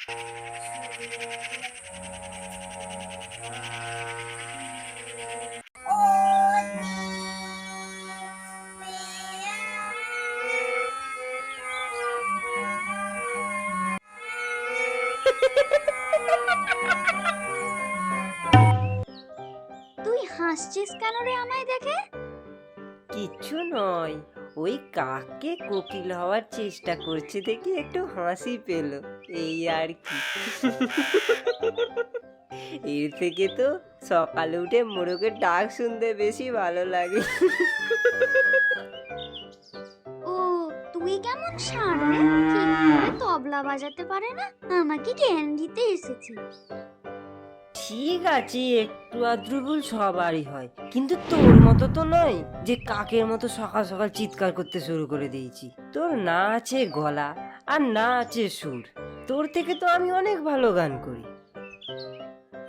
তুই হাসছিস কেন রে আমায় দেখে? কিচ্ছু নয়। ওই কাককে কোকিল হওয়ার চেষ্টা করছে দেখে একটু হাসি পেল। এই আর কি। এর থেকে তো সকালে উঠে মোরগের ডাক শুনতে বেশি ভালো লাগে। ও, তুই কেমন ষাঁড় রে ঠিক করে তবলা বাজাতে পারে না? আমাকে জ্ঞান দিতে এসেছে। ঠিক আছে একটু আদ্রু ভুল সবারই হয়। কিন্তু তোর মতো তো নয় যে কাকের মতো সকাল সকাল চিৎকার করতে শুরু করে দিয়েছি। তোর না আছে গলা আর না আছে সুর। তোর থেকে তো আমি অনেক ভালো গান করি।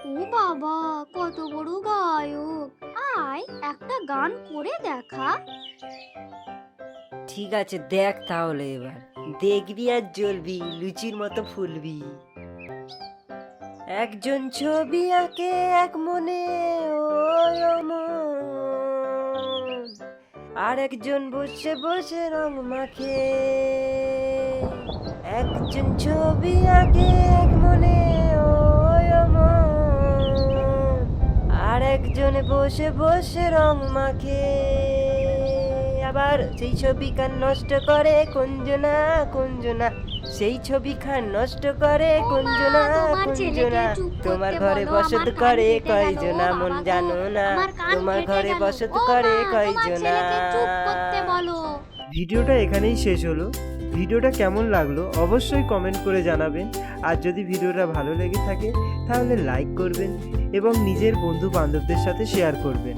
ও বাবা কত বড় গায়ক। আয় একটা গান করে দেখা। ঠিক আছে দেখ তাহলে এবার। দেখবি আর জ্বলবি লুচির মতো ফুলবি। একজন ছবি আঁকে এক মনে আর একজন বসে বসে রং মাখে। একজন ছবি আঁকে এক মনে। আর একজন বসে বসে রং মাখে। আবার সেই ছবি খান নষ্ট করে কুঞ্জনা কুঞ্জনা। সেই ছবি খান নষ্ট করে কুঞ্জনা তোমার কুঞ্জনা। তোমার ঘরে বসত করে কয়জনা মন জানো না। তোমার ঘরে বসত করে কয়জনা। ছেলেকে চুপ করতে বলো। ভিডিওটা এখানেই শেষ হলো। ভিডিওটা কেমন লাগল অবশ্যই কমেন্ট করে জানাবেন। আর যদি ভিডিওটা ভালো লেগে থাকে তাহলে লাইক করবেন এবং নিজের বন্ধু বান্ধবদের সাথে শেয়ার করবেন।